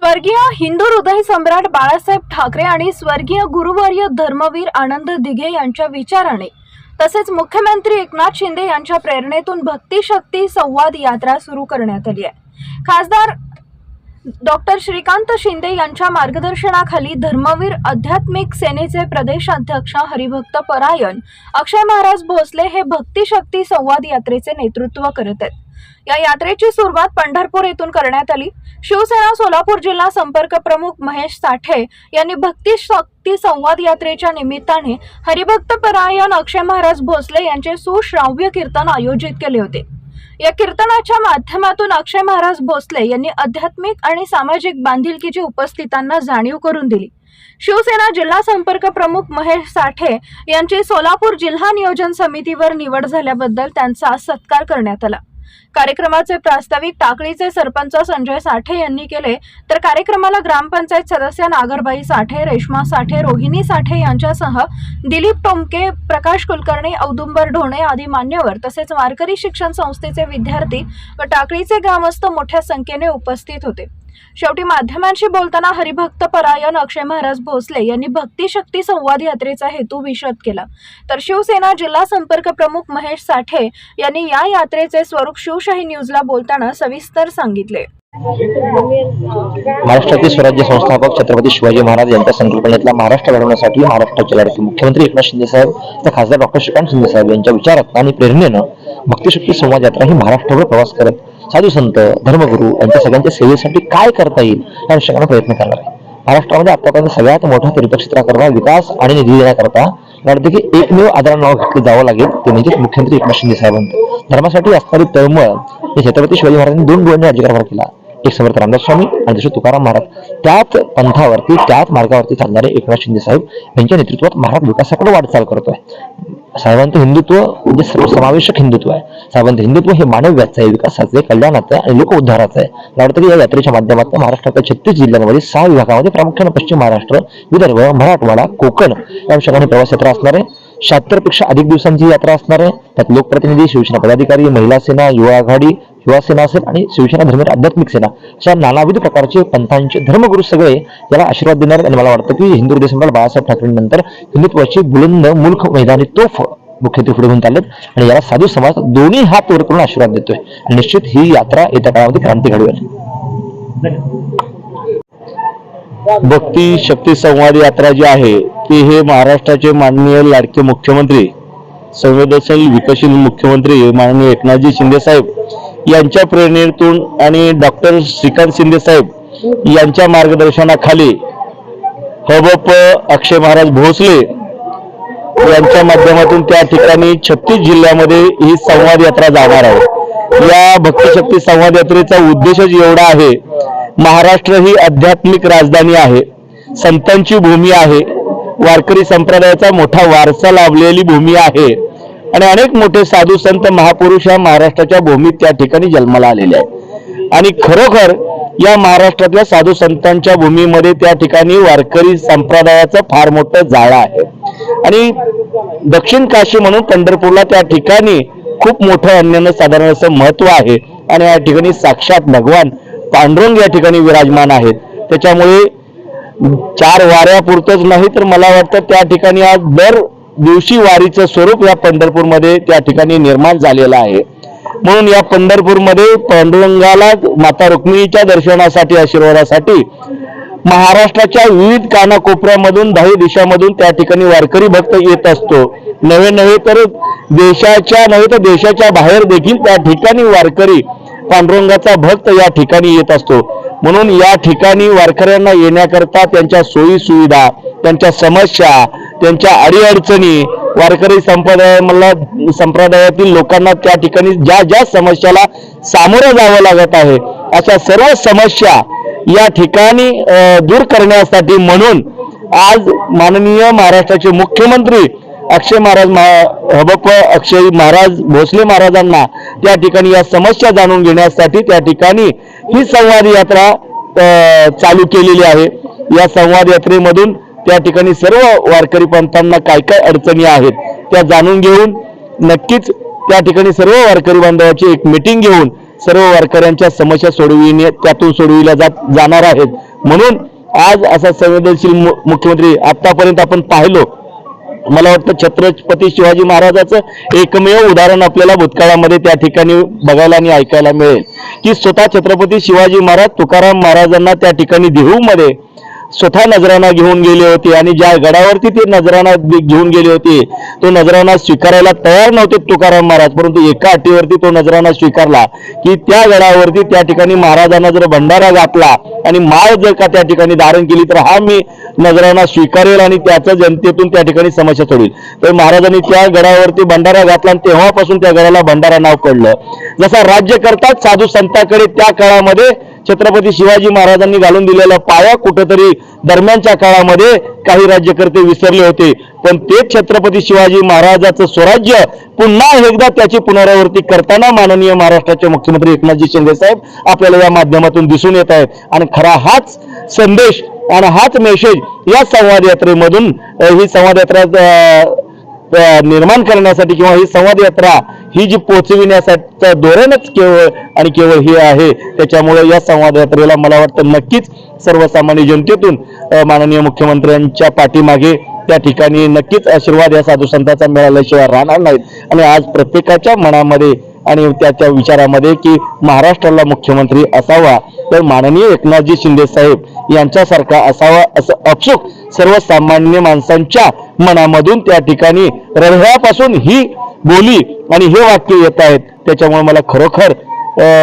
स्वर्गीय हिंदू हृदय सम्राट बाळासाहेब ठाकरे आणि स्वर्गीय गुरुवर्य धर्मवीर आनंद दिघे यांच्या विचाराने तसेच मुख्यमंत्री एकनाथ शिंदे यांच्या प्रेरणेतून भक्ती शक्ती संवाद यात्रा सुरू करण्यात आली आहे. खासदार डॉक्टर श्रीकांत शिंदे यांच्या मार्गदर्शनाखाली धर्मवीर आध्यात्मिक सेनेचे प्रदेशाध्यक्ष हरिभक्त परायण अक्षय महाराज भोसले हे भक्ती शक्ती संवाद यात्रेचे नेतृत्व करत आहेत. या यात्रेची सुरुवात पंढरपूर येथून करण्यात आली. शिवसेना सोलापूर जिल्हा संपर्क प्रमुख महेश साठे यांनी भक्ती शक्ती संवाद यात्रेच्या निमित्ताने हरिभक्त परायण अक्षय महाराज भोसले यांचे सुश्राव्य कीर्तन आयोजित केले होते. या कीर्तनाच्या माध्यमातून अक्षय महाराज भोसले यांनी आध्यात्मिक आणि सामाजिक बांधिलकीची उपस्थितांना जाणीव करून दिली. शिवसेना जिल्हा संपर्क प्रमुख महेश साठे यांची सोलापूर जिल्हा नियोजन समितीवर निवड झाल्याबद्दल त्यांचा सत्कार करण्यात आला. कार्यक्रमाचे प्रास्ताविक टाकळीचे सरपंच संजय साठे यांनी केले. तर कार्यक्रमाला ग्रामपंचायत सदस्य नागरबाई साठे रेश्मा साठे रोहिणी साठे यांच्यासह दिलीप टोमके प्रकाश कुलकर्णी औदुंबर ढोणे आदी मान्यवर तसेच वारकरी शिक्षण संस्थेचे विद्यार्थी व टाकळीचे ग्रामस्थ मोठ्या संख्येने उपस्थित होते. शेवटी माध्यमांशी बोलताना हरिभक्त परायण अक्षय महाराज भोसले यांनी भक्ती शक्ती संवाद यात्रेचा हेतू विशद केला. तर शिवसेना जिल्हा संपर्क प्रमुख महेश साठे यांनी या यात्रेचे स्वरूप शिवशाही न्यूजला बोलताना सविस्तर सांगितले. महाराष्ट्रातील स्वराज्य संस्थापक छत्रपती शिवाजी महाराज यांच्या संकल्पनेतला महाराष्ट्र घडवण्यासाठी महाराष्ट्राचे लाडके मुख्यमंत्री एकनाथ शिंदे साहेब तर खासदार डॉक्टर श्रीकांत शिंदे साहेब यांच्या विचारात आणि प्रेरणेनं भक्तिशक्ती संवाद यात्रा ही महाराष्ट्रावर प्रवास करत साधू संत धर्मगुरू यांच्या सगळ्यांच्या सेवेसाठी काय करता येईल या अनुषंगाने प्रयत्न करणार आहे. महाराष्ट्रामध्ये आतापर्यंत सगळ्यात मोठा तीर्थक्षेत्राकरता विकास आणि निधी देण्याकरता वाटते की एकमेव आदरण नाव घेतलं जावं लागेल ते म्हणजे मुख्यमंत्री एकनाथ शिंदे साहेबांचं धर्मासाठी असणारी तळमळ हे छत्रपती शिवाजी महाराजांनी दोन डोळ्यांनी राज्यकारभार केला. एक समर्थ रामदास स्वामी आणि दुसरे तुकाराम महाराज. त्याच पंथावरती त्याच मार्गावरती चालणारे एकनाथ शिंदे साहेब यांच्या नेतृत्वात महाराज विकासाकडे वाटचाल करतोय. साहेबांचं हिंदुत्व म्हणजे सर्वसमावेशक हिंदुत्व आहे. साहेबांचं हिंदुत्व हे मानव्याचं आहे विकासाचं आहे कल्याणाचं आहे आणि लोक उद्धाराचं आहे. मला वाटतं की या यात्रेच्या माध्यमातून महाराष्ट्रातल्या छत्तीस जिल्ह्यांमध्ये सहा विभागामध्ये प्रामुख्याने पश्चिम महाराष्ट्र विदर्भ मराठवाडा कोकण या ठिकाणी प्रवास यात्रा असणार आहे. शहात्तरपेक्षा अधिक दिवसांची यात्रा असणार आहे. त्यात लोकप्रतिनिधी शिवसेना पदाधिकारी महिला सेना युवा आघाडी युवासेना असेल आणि शिवसेना धर्म आध्यात्मिक सेना अशा नानाविध प्रकारचे पंथांचे धर्मगुरू सगळे याला आशीर्वाद देणार आणि मला वाटतं की हिंदू हृदय सम्राट बाळासाहेब ठाकरेंनंतर हिंदुत्वाची बुलंद मुल्क मैदानी तोफ मुख्यत्वे पुढे घेऊन चाललेत. आणि याला साधू समाज दोन्ही हात वर करून आशीर्वाद देतोय. आणि निश्चित ही यात्रा येत्या काळामध्ये क्रांती घडवेल. भक्ती शक्ती संवाद यात्रा जी आहे ती हे महाराष्ट्राचे माननीय लाडके मुख्यमंत्री संवेदनशील विकसित मुख्यमंत्री माननीय एकनाथजी शिंदे साहेब यांच्या प्रेरणेतून आणि डॉक्टर श्रीकांत शिंदे साहेब यांच्या मार्गदर्शनाखाली हबप अक्षय महाराज भोसले यांच्या माध्यमातून त्या ठिकाणी छत्तीस जिल्ह्यामध्ये ही संवाद यात्रा जाणार आहे. या भक्तशक्ती संवाद यात्रेचा उद्देशच एवढा आहे महाराष्ट्र ही आध्यात्मिक राजधानी आहे संतांची भूमी आहे वारकरी संप्रदायाचा मोठा वारसा लाभलेली भूमी आहे. आणि अनेक मोठे साधू संत महापुरुष या महाराष्ट्राच्या भूमीत त्या ठिकाणी जन्माला आलेले आहेत. आणि खरोखर या महाराष्ट्रातल्या साधू संतांच्या भूमीमध्ये त्या ठिकाणी वारकरी संप्रदायाचं फार मोठं जाळं आहे. आणि दक्षिण काशी म्हणून पंढरपूरला त्या ठिकाणी खूप मोठं अन्यानं साधारण असं महत्त्व आहे. आणि या ठिकाणी साक्षात भगवान पांडुरंग या ठिकाणी विराजमान आहेत. त्याच्यामुळे चार वाऱ्यापुरतच नाही तर मला वाटतं त्या ठिकाणी आज दर दिवशी वारीचं स्वरूप या पंढरपूरमध्ये त्या ठिकाणी निर्माण झालेलं आहे. म्हणून या पंढरपूरमध्ये पांडुरंगाला माता रुक्मिणीच्या दर्शनासाठी आशीर्वादासाठी महाराष्ट्राच्या विविध कानाकोपऱ्यामधून दही दिशामधून त्या ठिकाणी वारकरी भक्त येत असतो. नवे नव्हे तर देशाच्या नव्हे तर देशाच्या बाहेर देखील त्या ठिकाणी वारकरी पांडुरंगाचा भक्त या ठिकाणी येत असतो. म्हणून या ठिकाणी वारकऱ्यांना येण्याकरता त्यांच्या सोयी सुविधा त्यांच्या समस्या त्यांच्या अडीअडचणी वारकरी संप्रदायामधला संप्रदायातील लोकांना त्या ठिकाणी ज्या ज्या समस्याला सामोरं जावं लागत आहे अशा सर्व समस्या या ठिकाणी दूर करण्यासाठी म्हणून आज माननीय महाराष्ट्राचे मुख्यमंत्री अक्षय महाराज महा- हबप अक्षय महाराज भोसले महाराजांना त्या ठिकाणी या समस्या जाणून घेण्यासाठी त्या ठिकाणी ही संवाद यात्रा चालू केलेली आहे. या संवाद यात्रेमधून त्या ठिकाणी सर्व वारकरी पंथांना काय काय अडचणी आहेत त्या जाणून घेऊन नक्कीच त्या ठिकाणी सर्व वारकरी बांधवाची एक मिटिंग घेऊन सर्व वारकऱ्यांच्या समस्या सोडविणे त्यातून सोडविल्या जात जाणार आहेत. म्हणून आज असा संवेदनशील मु- मुख्यमंत्री आतापर्यंत आपण पाहिलो. मला वाटतं छत्रपती शिवाजी महाराजाचं एकमेव उदाहरण आपल्याला भूतकाळामध्ये त्या ठिकाणी बघायला आणि ऐकायला मिळेल. की स्वतः छत्रपती शिवाजी महाराज तुकाराम महाराजांना त्या ठिकाणी देहूमध्ये स्वतः नजराणा घेऊन गेले होते आणि ज्या गडावरती ते नजराणा घेऊन गेले होते तो नजराणा स्वीकारायला तयार नव्हते तुकाराम महाराज. परंतु एका अटीवरती तो नजराणा स्वीकारला की त्या गडावरती त्या ठिकाणी महाराजांना जर भंडारा घातला आणि माळ जर का त्या ठिकाणी धारण केली तर हा मी नजराणा स्वीकारेल आणि त्याचं जनतेतून त्या ठिकाणी समस्या सोडवेल. तर महाराजांनी त्या गडावरती भंडारा घातला आणि तेव्हापासून त्या गडाला भंडारा नाव पडलं जसा राज्य करतात साधू संतांकडे त्या काळामध्ये छत्रपती शिवाजी महाराजांनी घालून दिलेला पाया कुठंतरी दरम्यानच्या काळामध्ये काही राज्यकर्ते विसरले होते. पण तेच छत्रपती शिवाजी महाराजाचं स्वराज्य पुन्हा एकदा त्याची पुनरावृत्ती करताना माननीय महाराष्ट्राचे मुख्यमंत्री एकनाथजी शिंदे साहेब आपल्याला या माध्यमातून दिसून येत आहेत. आणि खरा हाच संदेश आणि हाच मेसेज या संवाद यात्रेमधून ही संवाद यात्रा निर्माण करण्यासाठी किंवा ही संवाद यात्रा ही जी पोहोचविण्यासाठी धोरणच केवळ आणि केवळ हे आहे त्याच्यामुळे या संवाद यात्रेला मला वाटतं नक्कीच सर्वसामान्य जनतेतून माननीय मुख्यमंत्र्यांच्या पाठीमागे त्या ठिकाणी नक्कीच आशीर्वाद या साधू संतांचा मिळाल्याशिवाय राहणार नाहीत. आणि आज प्रत्येकाच्या मनामध्ये आणि त्याच्या विचारामध्ये की महाराष्ट्राला मुख्यमंत्री असावा तर माननीय एकनाथजी शिंदे साहेब यांच्यासारखा असावा असं अचूक सर्वसामान्य माणसांच्या मनामधून त्या ठिकाणी हृदयापासून ही बोली आणि हे वाक्य येत आहेत. त्याच्यामुळे मला खरोखर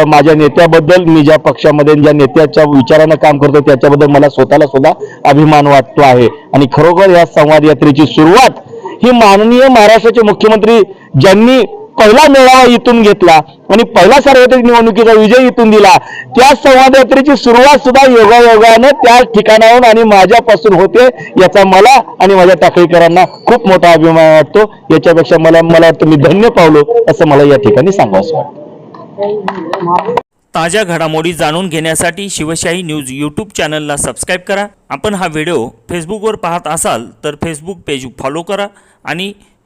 माझ्या नेत्याबद्दल मी ज्या पक्षामध्ये ज्या नेत्याच्या विचारानं काम करतो त्याच्याबद्दल मला स्वतःला सुद्धा अभिमान वाटतो आहे. आणि खरोखर या संवाद यात्रेची सुरुवात ही माननीय महाराष्ट्राचे मुख्यमंत्री ज्यांनी पहिला मेळावा इथून घेतला. आणि पहिला सार्वत्रिक निवडणुकीचा विजय इथून दिला. त्या संवाद यात्रेची सुरुवात सुद्धा योगायोगानं त्या ठिकाणाहून आणि माझ्यापासून होते याचा मला आणि माझ्या टाकळीकरांना खूप मोठा अभिमान वाटतो. याच्यापेक्षा मला मला वाटतं मी धन्य पावलो असं मला या ठिकाणी सांगावं वाटतं. ताज्या घडामोडी जाणून घेण्यासाठी शिवशाही न्यूज यूट्यूब चॅनलला सबस्क्राईब करा. आपण हा व्हिडिओ फेसबुकवर पाहत असाल तर फेसबुक पेज फॉलो करा आणि